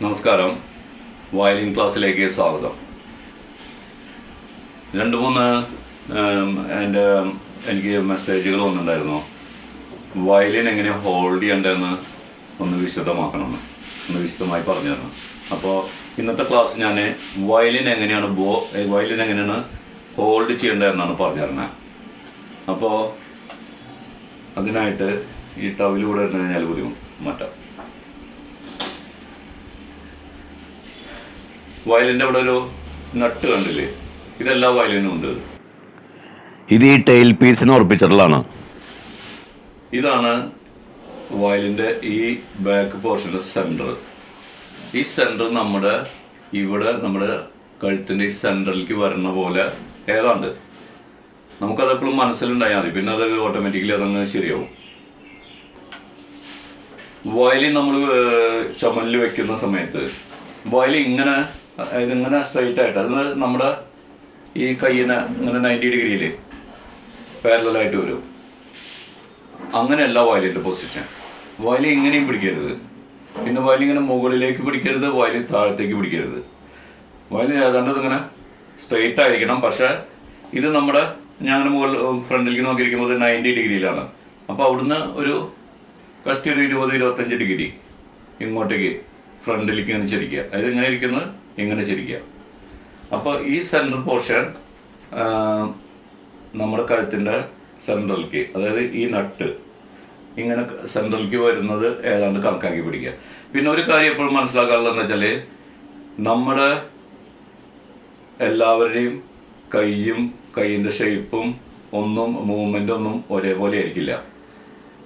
നമസ്കാരം. വയലിൻ ക്ലാസ്സിലേക്ക് സ്വാഗതം. രണ്ട് മൂന്ന് എന്റെ എനിക്ക് മെസ്സേജുകൾ വന്നിട്ടുണ്ടായിരുന്നു. വയലിൻ എങ്ങനെ ഹോൾഡ് ചെയ്യേണ്ടതെന്ന് ഒന്ന് വിശദമാക്കണമെന്ന് ഒന്ന് വിശദമായി പറഞ്ഞു തരണം അപ്പോൾ ഇന്നത്തെ ക്ലാസ് ഞാൻ വയലിൻ എങ്ങനെയാണ് ബോ വയലിൻ എങ്ങനെയാണ് ഹോൾഡ് ചെയ്യേണ്ടതെന്നാണ് പറഞ്ഞു തരുന്നത് അപ്പോൾ അതിനായിട്ട് ഈ ടവിലൂടെ ഇട്ട് കഴിഞ്ഞാൽ ബുദ്ധിമുട്ട് മാറ്റാം. വയലിന്റെ അവിടെ ഒരു നട്ട് കണ്ടില്ലേ? ഇതെല്ലാ വയലിനും ഉണ്ട്. ഇത് ഈ ടൈൽ പീസിന് ഉറപ്പിച്ചിട്ടുള്ളതാണ്. ഇതാണ് വയലിന്റെ ഈ ബാക്ക് പോർഷന്റെ സെന്റർ ഈ സെന്റർ നമ്മുടെ ഇവിടെ നമ്മുടെ കഴുത്തിന്റെ ഈ സെന്ററിലേക്ക് വരുന്ന പോലെ ഏതാണ്ട്. നമുക്കത് എപ്പോഴും മനസ്സിലുണ്ടായാൽ മതി. പിന്നെ അത് ഓട്ടോമാറ്റിക്കലി അതങ്ങ് ശരിയാവും. വയലിൻ നമ്മൾ ചുമലിൽ വെക്കുന്ന സമയത്ത് വയലിൻ ഇങ്ങനെ അതായത് ഇങ്ങനെ സ്ട്രൈറ്റ് ആയിട്ട്. അത് നമ്മുടെ ഈ കയ്യിന് ഇങ്ങനെ നയന്റി ഡിഗ്രിയിൽ പാരലായിട്ട് വരും. അങ്ങനെയല്ല വയലിന്റെ പൊസിഷൻ വയലിൻ ഇങ്ങനെയും പിടിക്കരുത്. പിന്നെ വയലിൻ ഇങ്ങനെ മുകളിലേക്ക് പിടിക്കരുത് വയലിൻ താഴത്തേക്ക് പിടിക്കരുത്. വയലിൻ ഏതാണ്ട് ഇങ്ങനെ സ്ട്രൈറ്റ് ആയിരിക്കണം. പക്ഷേ ഇത് നമ്മുടെ ഞാൻ അങ്ങനെ മുകളിൽ ഫ്രണ്ടിലേക്ക് നോക്കിയിരിക്കുമ്പോൾ നയന്റി ഡിഗ്രിയിലാണ്. അപ്പോൾ അവിടുന്ന് ഒരു കഷ്ടി ഒരു ഇരുപത് ഇരുപത്തഞ്ച് ഡിഗ്രി ഇങ്ങോട്ടേക്ക് ഫ്രണ്ടിലേക്ക് ഇങ്ങനെ ചരിക്കുക അതായത് ഇങ്ങനെ ഇരിക്കുന്നത് ഇങ്ങനെ ചിരിക്കുക. അപ്പോൾ ഈ സെൻട്രൽ പോർഷൻ നമ്മുടെ കഴുത്തിന്റെ സെൻട്രലിലേക്ക് അതായത് ഈ നട്ട് ഇങ്ങനെ സെൻട്രലിലേക്ക് വരുന്നത് ഏതാണ്ട് കണക്കാക്കി പിടിക്കുക. പിന്നെ ഒരു കാര്യം എപ്പോഴും മനസ്സിലാക്കാനുള്ളതെന്ന് വെച്ചാൽ നമ്മുടെ എല്ലാവരുടെയും കൈയും കൈയിന്റെ ഷേപ്പും ഒന്നും മൂവ്മെന്റ് ഒന്നും ഒരേപോലെ ആയിരിക്കില്ല.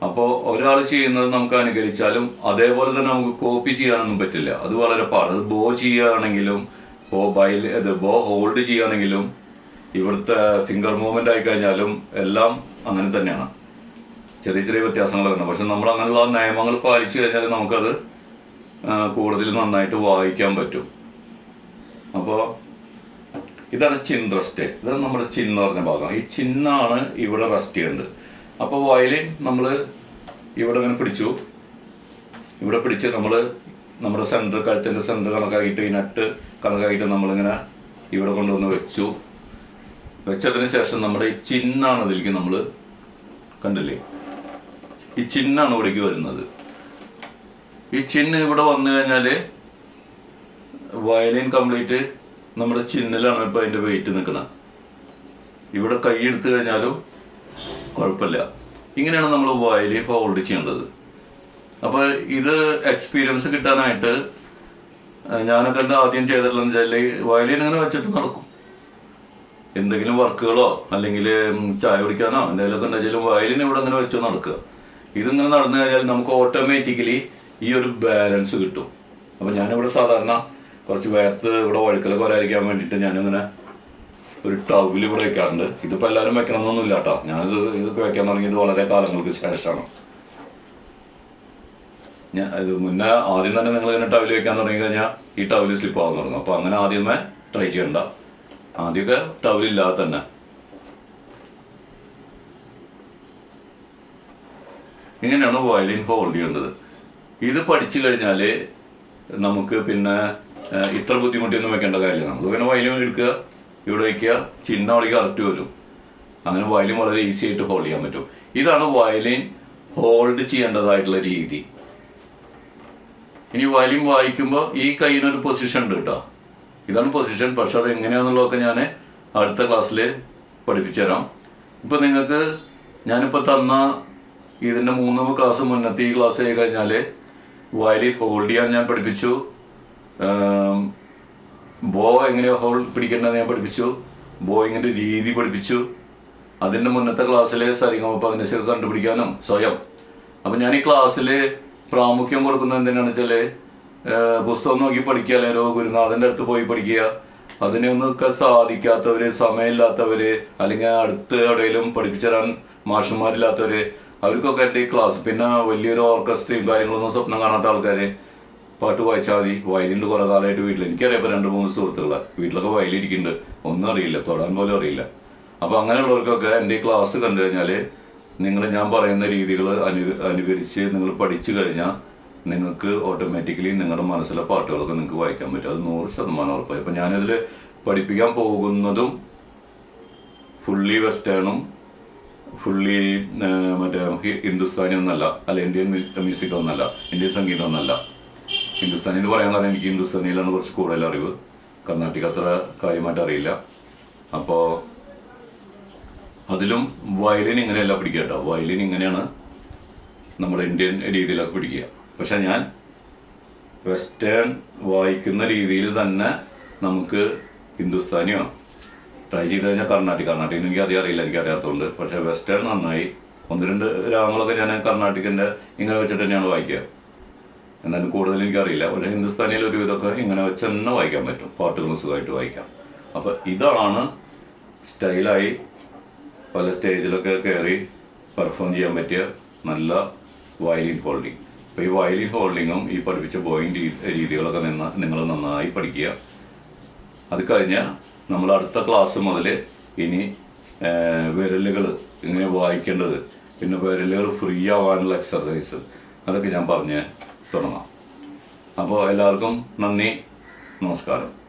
അപ്പോൾ ഒരാൾ ചെയ്യുന്നത് നമുക്ക് അനുകരിച്ചാലും അതേപോലെ തന്നെ നമുക്ക് കോപ്പി ചെയ്യാനൊന്നും പറ്റില്ല. അത് വളരെ പാട്. അത് ബോ ചെയ്യുകയാണെങ്കിലും ബോ ബൈൽ ഇത് ബോ ഹോൾഡ് ചെയ്യുകയാണെങ്കിലും ഇവിടുത്തെ ഫിംഗർ മൂവ്മെന്റ് ആയി കഴിഞ്ഞാലും എല്ലാം അങ്ങനെ തന്നെയാണ്. ചെറിയ ചെറിയ വ്യത്യാസങ്ങൾ തന്നെ പക്ഷെ നമ്മൾ അങ്ങനെയുള്ള നിയമങ്ങൾ പാലിച്ചു കഴിഞ്ഞാൽ നമുക്കത് കൂടുതൽ നന്നായിട്ട് വായിക്കാൻ പറ്റും. അപ്പോൾ ഇതാണ് ചിൻ റെസ്റ്റ് ഇതാണ് നമ്മുടെ ചിൻ എന്ന് പറഞ്ഞ ഭാഗം. ഈ ചിന്നാണ് ഇവിടെ റെസ്റ്റ് ചെയ്യേണ്ടത് അപ്പോൾ വയലിൻ നമ്മൾ ഇവിടെ ഇങ്ങനെ പിടിച്ചു. ഇവിടെ പിടിച്ച് നമ്മൾ നമ്മുടെ സെന്റർ കഴുത്തിന്റെ സെന്റർ കണക്കാക്കിയിട്ട് ഈ നട്ട് കണക്കാക്കിയിട്ട് നമ്മളിങ്ങനെ ഇവിടെ കൊണ്ടുവന്ന് വെച്ചു. വെച്ചതിന് ശേഷം നമ്മുടെ ഈ ചിന്നാണ് അതിലേക്ക് നമ്മൾ കണ്ടില്ലേ? ഈ ചിന്നാണ് ഇവിടേക്ക് വരുന്നത്. ഈ ചിന്ന് ഇവിടെ വന്നു കഴിഞ്ഞാൽ വയലിൻ കംപ്ലീറ്റ് നമ്മുടെ ചിന്നിലാണ് ഇപ്പോൾ അതിന്റെ വെയിറ്റ് നിൽക്കുന്നത് ഇവിടെ കൈ എടുത്തു കഴിഞ്ഞാലും കുഴപ്പമില്ല. ഇങ്ങനെയാണ് നമ്മൾ വയലി ഹോൾഡ് ചെയ്യേണ്ടത്. അപ്പോൾ ഇത് എക്സ്പീരിയൻസ് കിട്ടാനായിട്ട് ഞാനൊക്കെ എന്താ ആദ്യം ചെയ്തിട്ടുള്ളത് വെച്ചാൽ വയലിൻ ഇങ്ങനെ വെച്ചിട്ട് നടക്കും. എന്തെങ്കിലും വർക്കുകളോ അല്ലെങ്കിൽ ചായ കുടിക്കാനോ എന്തെങ്കിലുമൊക്കെ ഉണ്ടെങ്കിലും വയലിൻ ഇവിടെ ഇങ്ങനെ വെച്ചോ നടക്കുക. ഇതിങ്ങനെ നടന്നു കഴിഞ്ഞാൽ നമുക്ക് ഓട്ടോമാറ്റിക്കലി ഈ ഒരു ബാലൻസ് കിട്ടും. അപ്പോൾ ഞാനിവിടെ സാധാരണ കുറച്ച് വേർത്ത് ഇവിടെ വഴുക്കലൊക്കെ വരാതിരിക്കാൻ വേണ്ടിയിട്ട് ഞാനിങ്ങനെ ഒരു ഇവിടെ വെക്കാറുണ്ട്. ഇതിപ്പോൾ എല്ലാവരും വെക്കണമെന്നൊന്നുമില്ല കേട്ടോ. ഞാനിത് ഇതൊക്കെ വെക്കാൻ തുടങ്ങിയത് വളരെ കാലങ്ങൾക്ക് ശേഷമാണ്. ഞാൻ ഇത് മുന്നേ ആദ്യം തന്നെ നിങ്ങൾ ഇങ്ങനെ ടവൽ വെക്കാൻ തുടങ്ങി കഴിഞ്ഞാൽ ഈ ടവൽ സ്ലിപ്പ് ആവാൻ തുടങ്ങും. അപ്പോൾ അങ്ങനെ ആദ്യമേ ട്രൈ ചെയ്യണ്ട. ആദ്യമൊക്കെ ടവലില്ലാതെ തന്നെ. ഇങ്ങനെയാണ് വയലിൻ ഹോൾഡ് ചെയ്യേണ്ടത്. ഇത് പഠിച്ചു കഴിഞ്ഞാൽ നമുക്ക് പിന്നെ ഇത്ര ബുദ്ധിമുട്ടിയൊന്നും വെക്കേണ്ട കാര്യമില്ല. നമ്മൾ ഇങ്ങനെ വയലിൻ എടുക്കുക. ഇവിടെ വയ്ക്കുക. ചിഹ്ന വളിക്ക് കറക്റ്റ് വരും. അങ്ങനെ വയലിൻ വളരെ ഈസി ആയിട്ട് ഹോൾഡ് ചെയ്യാൻ പറ്റും. ഇതാണ് വയലിൻ ഹോൾഡ് ചെയ്യേണ്ടതായിട്ടുള്ള രീതി. ഇനി വയലിൻ വായിക്കുമ്പോൾ ഈ കയ്യിനൊരു പൊസിഷൻ ഉണ്ട് കേട്ടോ. ഇതാണ് പൊസിഷൻ പക്ഷെ അത് എങ്ങനെയാണെന്നുള്ളതൊക്കെ ഞാൻ അടുത്ത ക്ലാസ്സിൽ പഠിപ്പിച്ചു തരാം ഇപ്പം നിങ്ങൾക്ക് ഞാനിപ്പോൾ തന്ന ഇതിന്റെ മൂന്നാമ ക്ലാസ് മുന്നത്തെ ഈ ക്ലാസ് ആയി കഴിഞ്ഞാൽ വയലിൻ ഹോൾഡ് ചെയ്യാൻ ഞാൻ പഠിപ്പിച്ചു. ബോ എങ്ങനെ ഹോൾ പിടിക്കേണ്ടത് ഞാൻ പഠിപ്പിച്ചു. ബോയിങ്ങിന്റെ രീതി പഠിപ്പിച്ചു. അതിന്റെ മുന്നത്തെ ക്ലാസ്സിലെ സരിഗമ പതിനശൊക്കെ കണ്ടുപിടിക്കാനും സ്വയം. അപ്പം ഞാൻ ഈ ക്ലാസ്സിൽ പ്രാമുഖ്യം കൊടുക്കുന്നത് എന്തിനാണെന്ന് വെച്ചാൽ പുസ്തകം നോക്കി പഠിക്കുക അല്ലെങ്കിൽ ഗുരുനാഥന്റെ അടുത്ത് പോയി പഠിക്കുക. അതിനൊന്നൊക്കെ സാധിക്കാത്തവർ സമയമില്ലാത്തവർ അല്ലെങ്കിൽ അടുത്ത് എവിടെയെങ്കിലും പഠിപ്പിച്ചു തരാൻ മാഷന്മാരില്ലാത്തവർ അവർക്കൊക്കെ എന്റെ ഈ ക്ലാസ് പിന്നെ വലിയൊരു ഓർക്കസ്ട്രയും കാര്യങ്ങളൊന്നും സ്വപ്നം കാണാത്ത ആൾക്കാർ പാട്ട് വായിച്ചാൽ മതി. വയലിന്റെ കുറേ കാലമായിട്ട് വീട്ടിൽ എനിക്കറിയാം ഇപ്പോൾ രണ്ട് മൂന്ന് സുഹൃത്തുക്കളെ. വീട്ടിലൊക്കെ വയലിരിക്കുന്നുണ്ട്. ഒന്നും അറിയില്ല. തൊടാൻ പോലും അറിയില്ല. അപ്പോൾ അങ്ങനെയുള്ളവർക്കൊക്കെ എന്റെ ഈ ക്ലാസ് കണ്ടു കഴിഞ്ഞാൽ നിങ്ങൾ ഞാൻ പറയുന്ന രീതികൾ അനു അനുകരിച്ച് നിങ്ങൾ പഠിച്ചു കഴിഞ്ഞാൽ നിങ്ങൾക്ക് ഓട്ടോമാറ്റിക്കലി നിങ്ങളുടെ മനസ്സിലെ പാട്ടുകളൊക്കെ നിങ്ങൾക്ക് വായിക്കാൻ പറ്റും. അത് നൂറ് ശതമാനം ഉറപ്പായി. ഇപ്പം ഞാനിതിൽ പഠിപ്പിക്കാൻ പോകുന്നതും ഫുള്ളി വെസ്റ്റേണും ഫുള്ളി മറ്റേ ഹിന്ദുസ്ഥാനി ഒന്നല്ല. അല്ല ഇന്ത്യൻ മ്യൂ- മ്യൂസിക് ഒന്നല്ല. ഇന്ത്യൻ സംഗീതം ഒന്നല്ല. ഹിന്ദുസ്ഥാനി എന്ന് പറയാൻ കാരണം എനിക്ക് ഹിന്ദുസ്ഥാനിയിലാണ് കുറച്ച് കൂടുതൽ അറിവ്. കർണാടക അത്ര കാര്യമായിട്ട് അറിയില്ല. അപ്പോൾ അതിലും വയലിൻ ഇങ്ങനെയല്ല പിടിക്കുക കേട്ടോ. വയലിൻ ഇങ്ങനെയാണ് നമ്മുടെ ഇന്ത്യൻ രീതിയിലൊക്കെ പിടിക്കുക. പക്ഷെ ഞാൻ വെസ്റ്റേൺ വായിക്കുന്ന രീതിയിൽ തന്നെ നമുക്ക് ഹിന്ദുസ്ഥാനിയോ ട്രൈ ചെയ്ത് കഴിഞ്ഞാൽ കർണാട്ടിക്. കർണാട്ടിക് എനിക്ക് അധികം അറിയില്ല എനിക്ക് അറിയാത്തതുകൊണ്ട്. പക്ഷെ വെസ്റ്റേൺ നന്നായി. ഒന്ന് രണ്ട് രാഗങ്ങളൊക്കെ ഞാൻ കർണാട്ടിക്കിന്റെ ഇങ്ങനെ വെച്ചിട്ട് തന്നെയാണ് വായിക്കുക. എന്നാലും കൂടുതൽ എനിക്കറിയില്ല. പക്ഷേ ഹിന്ദുസ്ഥാനിയിൽ ഒരു ഇതൊക്കെ ഇങ്ങനെ വെച്ച് തന്നെ വായിക്കാൻ പറ്റും. പാട്ടുകളും സുഖമായിട്ട് വായിക്കാം. അപ്പോൾ ഇതാണ് സ്റ്റൈലായി പല സ്റ്റേജിലൊക്കെ കയറി പെർഫോം ചെയ്യാൻ പറ്റിയ നല്ല വയലിൻ ഹോൾഡിങ്. അപ്പോൾ ഈ വയലിൻ ഹോൾഡിങ്ങും ഈ പഠിപ്പിച്ച ബോയിങ് രീതികളൊക്കെ നിന്ന് നിങ്ങൾ നന്നായി പഠിക്കുക. അത് കഴിഞ്ഞ് നമ്മൾ അടുത്ത ക്ലാസ് മുതൽ ഇനി വിരലുകൾ ഇങ്ങനെ വായിക്കേണ്ടത്. പിന്നെ വിരലുകൾ ഫ്രീ ആവാനുള്ള എക്സർസൈസ് അതൊക്കെ ഞാൻ പറഞ്ഞ് തുടങ്ങാം. അപ്പോൾ എല്ലാവർക്കും നന്ദി നമസ്കാരം.